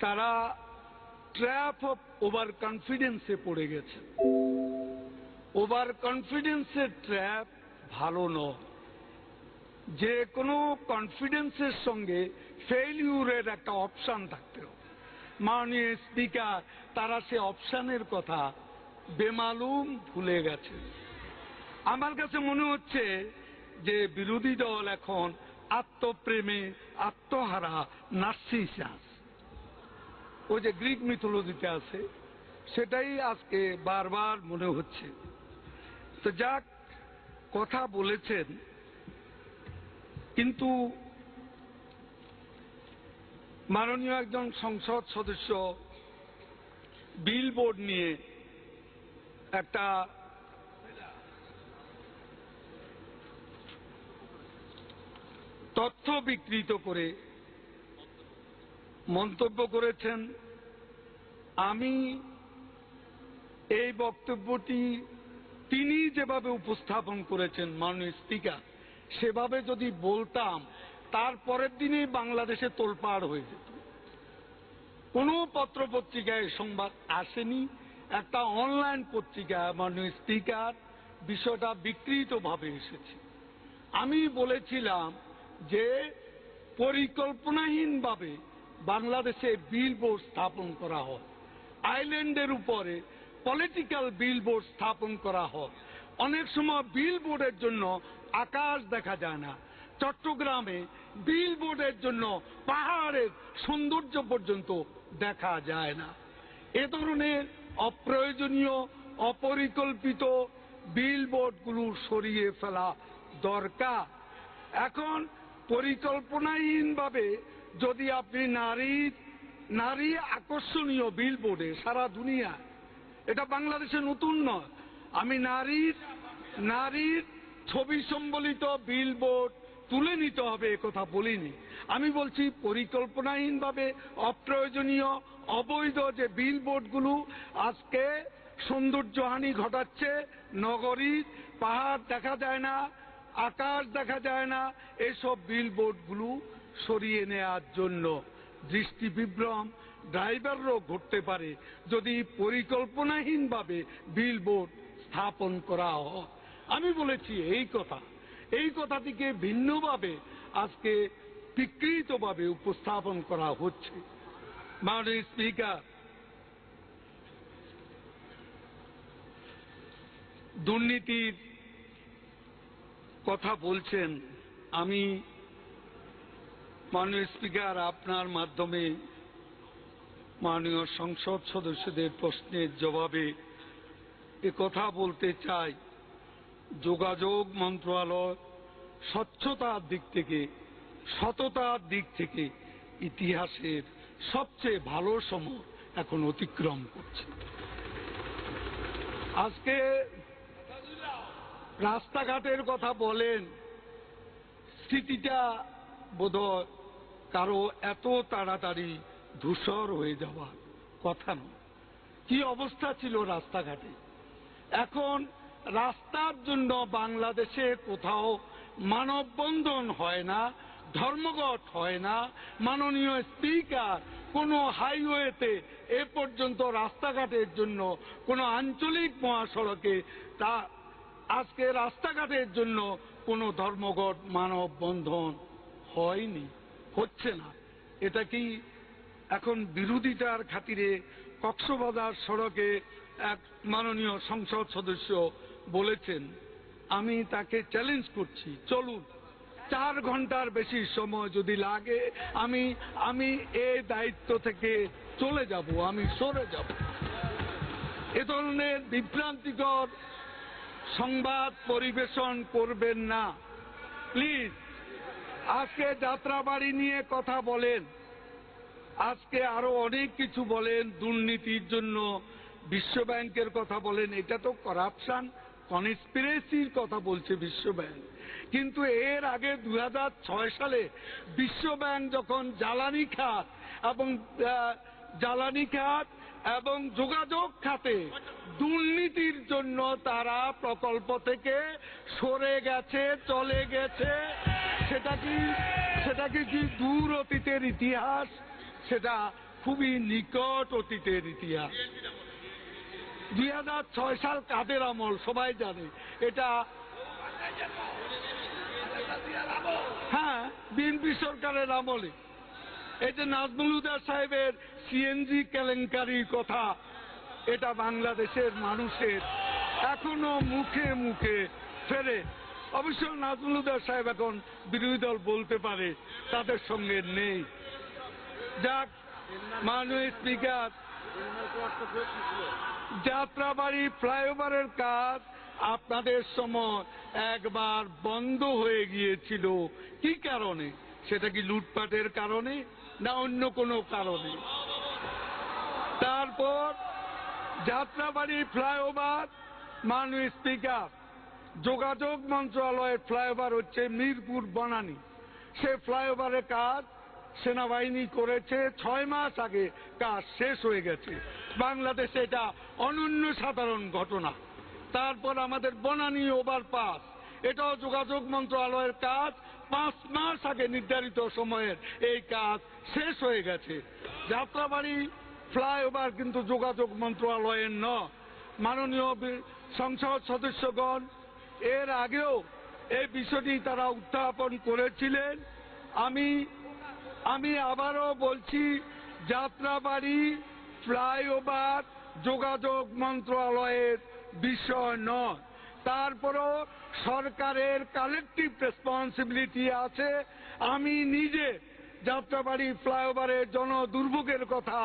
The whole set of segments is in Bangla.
তারা ট্র্যাপ অফ ওভার কনফিডেন্সে পড়ে গেছে। ওভার কনফিডেন্সের ট্র্যাপ ভালো নয়। যে কোনো কনফিডেন্সের সঙ্গে ফেইলিউরের একটা অপশন থাকতে হবে। মাননীয় স্পিকার তারা সে অপশনের কথা বেমালুম ভুলে গেছে। আমার কাছে মনে হচ্ছে যে বিরোধী দল এখন আত্মপ্রেমে আত্মহারা নার্সিসাস। ওই যে গ্রিক মিথোলজিতে আছে, সেটাই আজকে বারবার মনে হচ্ছে। তো যাক, কথা বলেছেন, কিন্তু মাননীয় একজন সংসদ সদস্য বিল বোর্ড নিয়ে একটা তথ্য বিকৃত করে মন্তব্য করেছেন। আমি এই বক্তব্যটি তিনি যেভাবে উপস্থাপন করেছেন, মাননীয় স্পিকার, সেভাবে যদি বলতাম তার পরের দিনই বাংলাদেশে তোলপাড় হয়ে যেত। কোনো পত্রপত্রিকায় সংবাদ আসেনি, একটা অনলাইন পত্রিকা, মাননীয় স্পিকার, বিষয়টা বিকৃতভাবে এসেছে। আমি বলেছিলাম যে পরিকল্পনাহীনভাবে বাংলাদেশে বিলবোর্ড স্থাপন করা হয়। আইল্যান্ডের উপরে পলিটিক্যাল বিলবোর্ড স্থাপন করা হয়। অনেক সময় বিলবোর্ডের জন্য আকাশ দেখা যায় না। চট্টগ্রামে বিলবোর্ডের জন্য পাহাড়ের সৌন্দর্য পর্যন্ত দেখা যায় না। এ ধরনের অপ্রয়োজনীয়, অপরিকল্পিত বিলবোর্ডগুলো সরিয়ে ফেলা দরকার। এখন পরিকল্পনাহীনভাবে যদি আপনি নারী নারী আকর্ষণীয় বিলবোর্ডে সারা দুনিয়া, এটা বাংলাদেশে নতুন নয়। আমি নারীর নারীর ছবি সম্বলিত বিলবোর্ড তুলে নিতে হবে কথা বলিনি। আমি বলছি পরিকল্পনাহীনভাবে অপ্রয়োজনীয় অবৈধ যে বিলবোর্ডগুলো আজকে সৌন্দর্যহানি ঘটাচ্ছে নগরীর পাহাড় দেখা যায় না, আকাশ দেখা যায় না, এসব বিলবোর্ডগুলো সরিয়ে নেওয়ার জন্য দৃষ্টি বিভ্রম ড্রাইভারও ঘটতে পারে যদি পরিকল্পনাহীনভাবে বিলবোর্ড স্থাপন করা হয়। আমি বলেছি এই কথা। এই কথাটিকে ভিন্নভাবে আজকে বিকৃতভাবে উপস্থাপন করা হচ্ছে। মাননীয় স্পিকার, দুর্নীতির কথা বলছেন আমি মাননীয় স্পিকার, আপনার মাধ্যমে মাননীয় সংসদ সদস্যদের প্রশ্নের জবাবে এ কথা বলতে চাই। যোগাযোগ মন্ত্রণালয় স্বচ্ছতার দিক থেকে, সততার দিক থেকে ইতিহাসের সবচেয়ে ভালো সময় এখন অতিক্রম করছে। আজকে রাস্তাঘাটের কথা বলেন স্থিতিটা বোধহয় কারও এত তাড়াতাড়ি ধূসর হয়ে যাওয়ার কথা নয় কি অবস্থা ছিল রাস্তাঘাটে? এখন রাস্তার জন্য বাংলাদেশে কোথাও মানববন্ধন হয় না, ধর্মঘট হয় না, মাননীয় স্পিকার কোনো হাইওয়েতে এ পর্যন্ত রাস্তাঘাটের জন্য কোনো আঞ্চলিক মহাসড়কে তা আজকে রাস্তাঘাটের জন্য কোনো ধর্মঘট, মানববন্ধন হয়নি। হচ্ছে না। এটা কি এখন বিরোধিতার খাতিরে কক্সবাজার সড়কে এক মাননীয় সংসদ সদস্য বলেছেন, আমি তাকে চ্যালেঞ্জ করছি, চলুন। চার ঘণ্টার বেশি সময় যদি লাগে, আমি আমি এ দায়িত্ব থেকে চলে যাব, আমি সরে যাব। এ ধরনের বিভ্রান্তিকর সংবাদ পরিবেশন করবেন না। প্লিজ আজকে যাত্রাবাড়ি নিয়ে কথা বলেন। আজকে আরও অনেক কিছু বলেন, দুর্নীতির জন্য বিশ্ব ব্যাংকের কথা বলেন। এটা তো করাপশন কনস্পিরেসির কথা বলছে বিশ্ব ব্যাংক। কিন্তু এর আগে দু হাজার ছয় সালে বিশ্ব ব্যাংক যখন জ্বালানি খাত এবং জ্বালানি খাত এবং যোগাযোগ খাতে দুর্নীতির জন্য তারা প্রকল্প থেকে সরে গেছে, চলে গেছে। সেটা কি সেটা কি দূর অতীতের ইতিহাস, সেটা খুবই নিকট অতীতের ইতিহাস। দুই হাজার ছয় সাল কাদের আমল, সবাই জানে। এটা হ্যাঁ বিএনপি সরকারের আমলে। এই যে নাজমুল হুদা সাহেবের সিএনজি কেলেঙ্কারির কথা, এটা বাংলাদেশের মানুষের এখনও মুখে মুখে ফেরে অবশ্য নাজমুল হুদা সাহেব এখন বিরোধী দল বলতে পারে, তাদের সঙ্গে নেই। যাক, মাননীয় স্পিকার, যাত্রাবাড়ি ফ্লাইওভারের কাজ আপনাদের সময় একবার বন্ধ হয়ে গিয়েছিল। কি কারণে? সেটা কি লুটপাটের কারণে না অন্য কোনো কারণে? তারপর যাত্রাবাড়ি ফ্লাইওভার, মাননীয় স্পিকার যোগাযোগ মন্ত্রণালয়ের ফ্লাইওভার হচ্ছে মিরপুর বনানী। সে ফ্লাইওভারের কাজ সেনাবাহিনী করেছে, ছয় মাস আগে কাজ শেষ হয়ে গেছে। বাংলাদেশে এটা অনন্য সাধারণ ঘটনা। তারপর আমাদের বনানী ওভারপাস। এটাও যোগাযোগ মন্ত্রণালয়ের কাজ। পাঁচ মাস আগে নির্ধারিত সময়ের এই কাজ শেষ হয়ে গেছে। যাত্রাবাড়ি ফ্লাইওভার কিন্তু যোগাযোগ মন্ত্রণালয়ের ন। মাননীয় সংসদ সদস্যগণ এর আগেও এই বিষয়টি তারা উত্থাপন করেছিলেন। আমি আমি আবারও বলছি, যাত্রাবাড়ি ফ্লাইওভার যোগাযোগ মন্ত্রণালয়ের বিষয় নয়। তারপরও সরকারের কালেকটিভ রেসপন্সিবিলিটি আছে। আমি নিজে যাত্রাবাড়ি ফ্লাইওভারের জনদুর্ভোগের কথা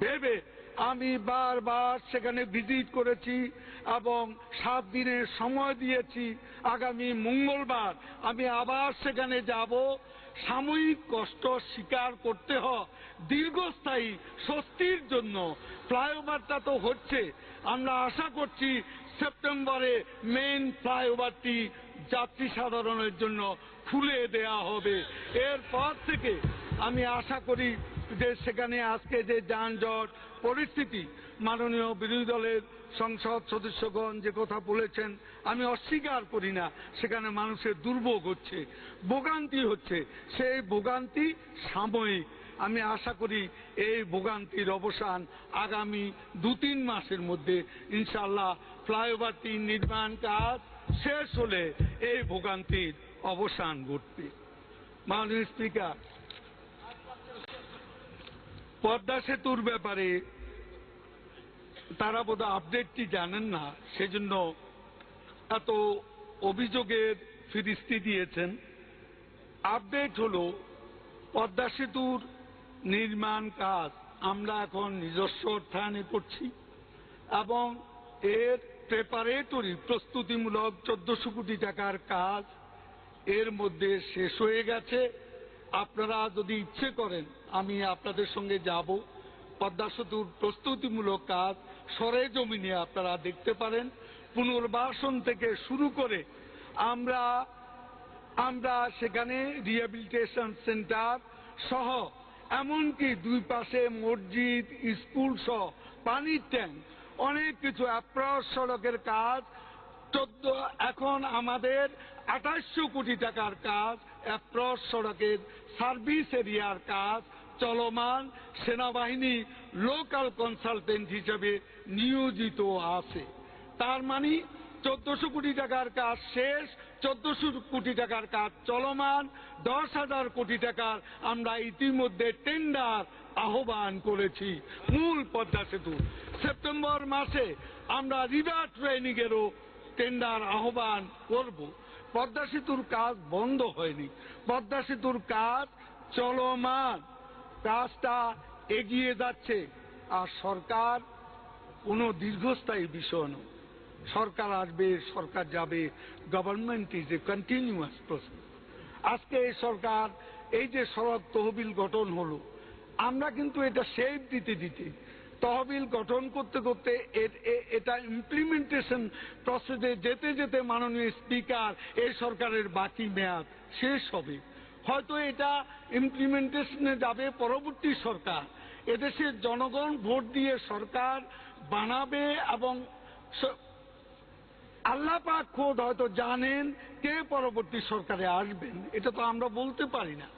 ভেবে আমি বারবার সেখানে ভিজিট করেছি এবং সাত দিনের সময় দিয়েছি। আগামী মঙ্গলবার আমি আবার সেখানে যাব। সাময়িক কষ্ট স্বীকার করতে হ। দীর্ঘস্থায়ী স্বস্তির জন্য ফ্লাইওভারটা তো হচ্ছে। আমরা আশা করছি সেপ্টেম্বরে মেন ফ্লাইওভারটি যাত্রী সাধারণের জন্য খুলে দেয়া হবে। এরপর থেকে আমি আশা করি যে সেখানে আজকে যে যানজট, পরিস্থিতি মাননীয় বিরোধী দলের সংসদ সদস্যগণ যে কথা বলেছেন, আমি অস্বীকার করি না। সেখানে মানুষের দুর্ভোগ হচ্ছে, ভোগান্তি হচ্ছে। সেই ভোগান্তি সাময়িক। আমি আশা করি এই ভোগান্তির অবসান আগামী দু তিন মাসের মধ্যে ইনশাল্লাহ ফ্লাইওভারটি নির্মাণ কাজ শেষ হলে এই ভোগান্তির অবসান ঘটবে। মাননীয় স্পিকার পদ্মা সেতুর ব্যাপারে তারা বোধহয় আপডেটটি জানেন না, সেজন্য এত অভিযোগের ফিরিস্তি দিয়েছেন। আপডেট হল, পদ্মা সেতুর নির্মাণ কাজ আমরা এখন নিজস্ব অর্থায়নে করছি এবং এর প্রেপারেটরি প্রস্তুতিমূলক চোদ্দশো কোটি টাকার কাজ এর মধ্যে শেষ হয়ে গেছে। আপনারা যদি ইচ্ছে করেন আমি আপনাদের সঙ্গে যাব। পদ্মা সেতুর প্রস্তুতিমূলক কাজ সরে জমিনে আপনারা দেখতে পারেন। পুনর্বাসন থেকে শুরু করে আমরা আমরা সেখানে রিহ্যাবিলিটেশন সেন্টার সহ এমনকি দুই পাশে মসজিদ, স্কুল সহ পানির ট্যাঙ্ক অনেক কিছু অ্যাপ্রস সড়কের কাজ। চোদ্দ, এখন আমাদের আঠাশশো কোটি টাকার কাজ অ্যাপ্রস সড়কের সার্ভিস এরিয়ার কাজ। চলমান সেনাবাহিনী লোকাল কনসালটেন্ট হিসেবে নিয়োজিত আছে। তার মানে চোদ্দশো কোটি টাকার কাজ শেষ, চোদ্দশো কোটি টাকার কাজ চলমান, দশ হাজার কোটি টাকার আমরা ইতিমধ্যে টেন্ডার আহ্বান করেছি। মূল পদ্মা সেতু। সেপ্টেম্বর মাসে আমরা রিভার ট্রেনিং এরও টেন্ডার আহ্বান করব। পদ্মা সেতুর কাজ বন্ধ হয়নি। পদ্মা সেতুর কাজ চলমান। কাজটা এগিয়ে যাচ্ছে। আর সরকার কোনো দীর্ঘস্থায়ী বিষয় নয়। সরকার আসবে, সরকার যাবে government is a continuous process আজকে এই সরকার, এই যে সড়ক তহবিল গঠন হলো, আমরা কিন্তু এটা সেভ দিতে দিতে, তহবিল গঠন করতে করতে এটা ইমপ্লিমেন্টেশন প্রসেসে যেতে যেতে মাননীয় স্পিকার এই সরকারের বাকি মেয়াদ শেষ হবে। হয়তো এটা ইমপ্লিমেন্টেশনে যাবে পরবর্তী সরকার। এদেশের জনগণ ভোট দিয়ে সরকার বানাবে এবং আল্লাহ পাক খোদ হয়তো জানেন কে পরবর্তী সরকারে আসবেন, এটা তো আমরা বলতে পারি না।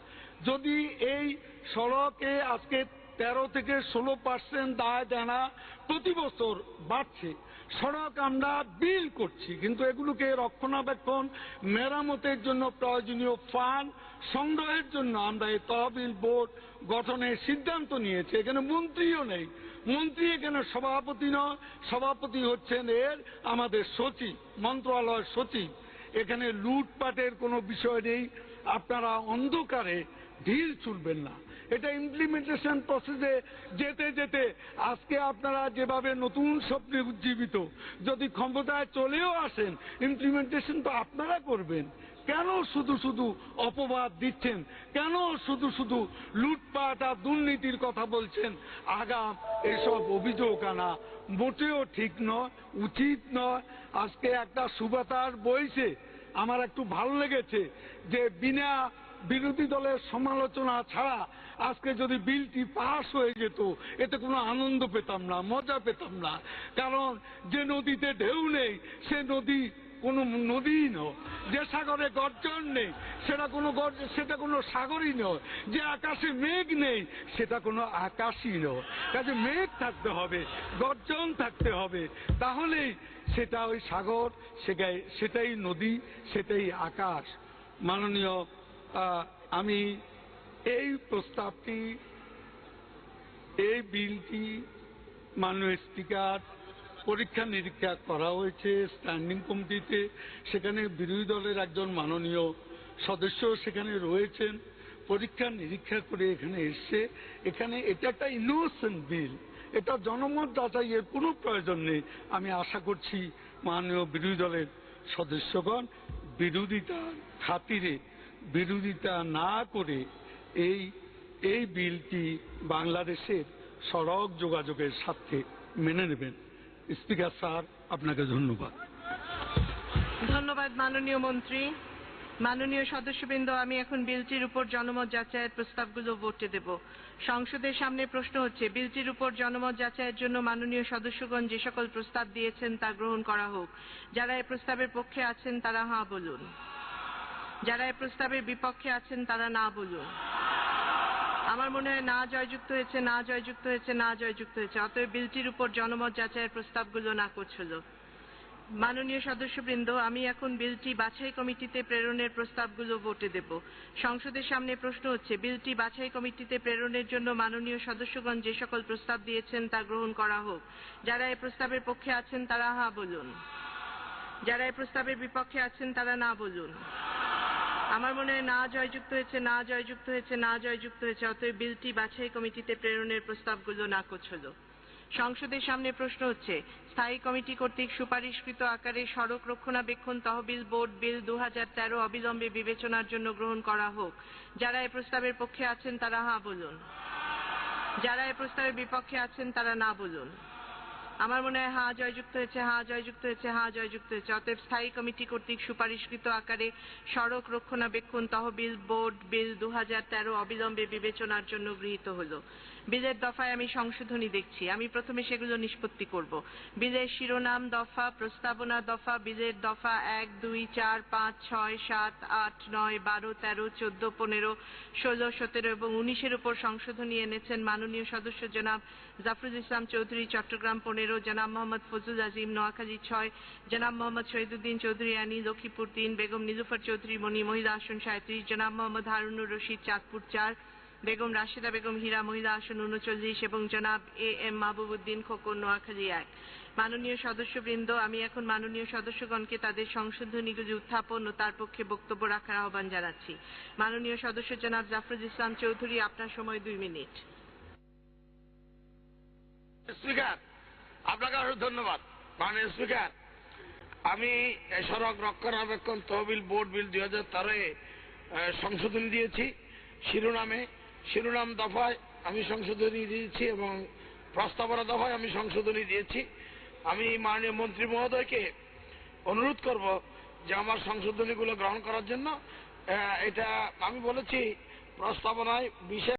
যদি এই সড়কে আজকে তেরো থেকে ষোলো পার্সেন্ট দায় দেনা প্রতি বছর বাড়ছে সড়ক আমরা বিল করছি, কিন্তু এগুলোকে রক্ষণাবেক্ষণ, মেরামতের জন্য প্রয়োজনীয় ফান্ড, সংগ্রহের জন্য আমরা এই তহবিল বোর্ড গঠনের সিদ্ধান্ত নিয়েছি। এখানে মন্ত্রীও নেই। মন্ত্রী এখানে সভাপতি নয়, সভাপতি হচ্ছেন এর আমাদের সচিব, মন্ত্রণালয়ের সচিব। এখানে লুটপাটের কোনো বিষয় নেই। আপনারা অন্ধকারে ঢিল চুলবেন না। এটা ইমপ্লিমেন্টেশন প্রসেসে যেতে যেতে আজকে আপনারা যেভাবে নতুন স্বপ্নে উজ্জীবিত, যদি ক্ষমতায় চলেও আসেন ইমপ্লিমেন্টেশন তো আপনারা করবেন। কেন শুধু শুধু অপবাদ দিচ্ছেন? কেন শুধু শুধু লুটপাট আর দুর্নীতির কথা বলছেন? আগাম এসব অভিযোগ আনা মোটেও ঠিক নয়, উচিত নয়। আজকে একটা সুবাতার বইছে। আমার একটু ভালো লেগেছে যে বিনা বিরোধী দলের সমালোচনা ছাড়া আজকে যদি বিলটি পাশ হয়ে যেত, এতে কোনো আনন্দ পেতাম না, মজা পেতাম না। কারণ যে নদীতে ঢেউ নেই, সে নদী কোনো নদীই নয়। যে সাগরে গর্জন নেই, সেটা কোনো সেটা কোনো সাগরই নয়। যে আকাশে মেঘ নেই, সেটা কোনো আকাশই নয়। কাজে মেঘ থাকতে হবে, গর্জন থাকতে হবে। তাহলেই সেটা ওই সাগর, সেটাই সেটাই নদী, সেটাই আকাশ। মাননীয় আমি এই প্রস্তাবটি, এই বিলটি মাননীয় স্পিকার পরীক্ষা নিরীক্ষা করা হয়েছে স্ট্যান্ডিং কমিটিতে। সেখানে বিরোধী দলের একজন মাননীয় সদস্য সেখানে রয়েছেন। পরীক্ষা নিরীক্ষা করে এখানে এসছে। এখানে এটা একটা ইনোসেন্ট বিল এটা জনমত যাচাইয়ের কোনো প্রয়োজন নেই। আমি আশা করছি মাননীয় বিরোধী দলের সদস্যগণ বিরোধিতার খাতিরে বিরোধিতা না করে এই এই বিলটি বাংলাদেশের সড়ক যোগাযোগের স্বার্থে মেনে নেবেন। স্পিকার স্যার, আপনাকে ধন্যবাদ। ধন্যবাদ মাননীয় মন্ত্রী। মাননীয় সদস্যবৃন্দ, আমি এখন বিলটির উপর জনমত যাচাইয়ের প্রস্তাবগুলো ভোটে দেব। সংসদের সামনে প্রশ্ন হচ্ছে, বিলটির উপর জনমত যাচাইয়ের জন্য মাননীয় সদস্যগণ যে সকল প্রস্তাব দিয়েছেন তা গ্রহণ করা হোক। যারা এই প্রস্তাবের পক্ষে আছেন তারা হাঁ বলুন। যারা এই প্রস্তাবের বিপক্ষে আছেন, তারা না বলুন। আমার মনে হয় না জয়যুক্ত হয়েছে, না জয়যুক্ত হয়েছে, না জয়যুক্ত হয়েছে। অতএব বিলটির উপর জনমত যাচাইয়ের প্রস্তাবগুলো নাকচ হলো মাননীয় সদস্যবৃন্দ, আমি এখন বিলটি বাছাই কমিটিতে প্রেরণের প্রস্তাবগুলো ভোটে দেব। সংসদের সামনে প্রশ্ন হচ্ছে, বিলটি বাছাই কমিটিতে প্রেরণের জন্য মাননীয় সদস্যগণ যে সকল প্রস্তাব দিয়েছেন, তা গ্রহণ করা হোক। যারা এই প্রস্তাবের পক্ষে আছেন, তারা হা বলুন। যারা এই প্রস্তাবের বিপক্ষে আছেন, তারা না বলুন। আমার মনে হয় না জয়যুক্ত হয়েছে, না জয়যুক্ত হয়েছে, না জয়যুক্ত হয়েছে, অতএব বিলটি বাছাই কমিটিতে প্রেরণের প্রস্তাবগুলো নাকচ হলো। সংসদের সামনে প্রশ্ন হচ্ছে, স্থায়ী কমিটি কর্তৃক সুপারিশকৃত আকারে সড়ক রক্ষণাবেক্ষণ তহবিল বোর্ড বিল দু তেরো অবিলম্বে বিবেচনার জন্য গ্রহণ করা হোক। যারা এ প্রস্তাবের পক্ষে আছেন তারা হা বলুন। যারা এ প্রস্তাবের বিপক্ষে আছেন তারা না বলুন। আমার মনে হয় হা জয়যুক্ত হয়েছে, হা জয়যুক্ত হয়েছে, হা জয়যুক্ত হয়েছে। অতএব স্থায়ী কমিটি কর্তৃক সুপারিশকৃত আকারে সড়ক রক্ষণাবেক্ষণ তহবিল বোর্ড বিল দু হাজার তেরো অবিলম্বে বিবেচনার জন্য গৃহীত হলো। বিলের দফায় আমি সংশোধনী দেখছি। আমি প্রথমে সেগুলো নিষ্পত্তি করব। বিলের শিরোনাম দফা, প্রস্তাবনা দফা বিলের দফা এক, দুই, চার, পাঁচ, ছয়, সাত, আট, নয়, বারো, তেরো, চোদ্দ, পনেরো, ষোলো, সতেরো এবং উনিশের উপর সংশোধনী এনেছেন মাননীয় সদস্য জনাব জাফরুল ইসলাম চৌধুরী, চট্টগ্রাম পনেরো, জনাব মোহাম্মদ ফজল আজিম নোয়াখালী ছয়, জনাব মোহাম্মদ শহীদুদ্দিন চৌধুরী আনি, লক্ষ্মীপুর তিন, বেগম নীলুফার চৌধুরী, মণি মহিলা আসন সাঁত্রিশ, জনাব মোহাম্মদ হারুনুর রশিদ চাঁদপুর চার বেগম রাশেদা, বেগম হীরা, মহিলা আসন উনচল্লিশ এবং জনাব এ এম মাহবুবুদ্দিন খোকন নোয়াখালী এক মাননীয় সদস্যবৃন্দ, আমি এখন মাননীয় সদস্যগণকে তাদের সংশোধনীগুলি উত্থাপন ও তার পক্ষে বক্তব্য রাখার আহ্বান জানাচ্ছি। মাননীয় সদস্য জনাব জাফরুল ইসলাম চৌধুরী, আপনার সময় দুই মিনিট। স্পিকার, আপনাকে অনেক ধন্যবাদ। মাননীয় স্পিকার, আমি সড়ক রক্ষণাবেক্ষণ তহবিল বোর্ড বিল দুই হাজার তেরোয় সংশোধনী দিয়েছি। শিরোনামে শিরোনাম দফায় আমি সংশোধনী দিয়েছি এবং প্রস্তাবনা দফায় আমি সংশোধনী দিয়েছি। আমি মাননীয় মন্ত্রী মহোদয়কে অনুরোধ করব যে আমার সংশোধনীগুলো গ্রহণ করার জন্য এটা আমি বলেছি প্রস্তাবনায় বিশেষ